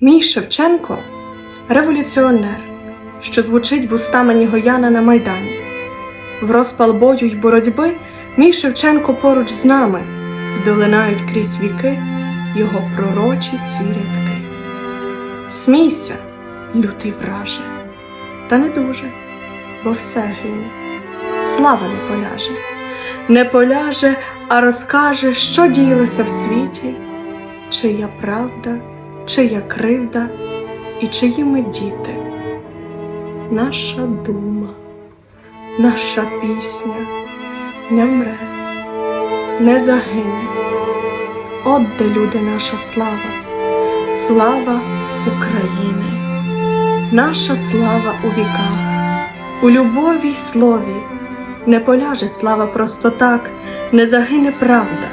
Мій Шевченко революціонер, що звучить вустами Нігояна на Майдані. В розпал бою й боротьби мій Шевченко поруч з нами долинають крізь віки його пророчі ці рядки. Смійся, лютий враже, та не дуже, бо все гине, слава не поляже, не поляже, а розкаже, що діялося в світі, чия правда, чия кривда і чиї ми діти. Наша дума, наша пісня не вмре, не загине. От де люди наша слава, слава України, наша слава у віках, у любові й слові, не поляже слава просто так, не загине правда.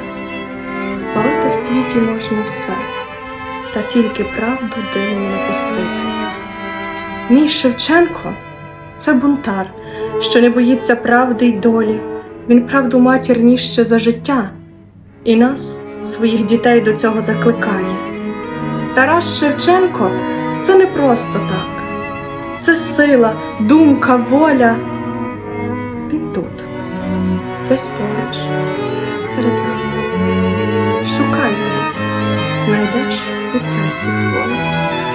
Спалити в світі можна все, та тільки правду димом не пустити. Мій Шевченко це бунтар, що не боїться правди й долі. Він правду матір ніще за життя, і нас, своїх дітей, до цього закликає. Тарас Шевченко це не просто так, це сила, думка, воля. Він тут, десь поруч, серед нас. Шукай його, знайдеш у серці свого.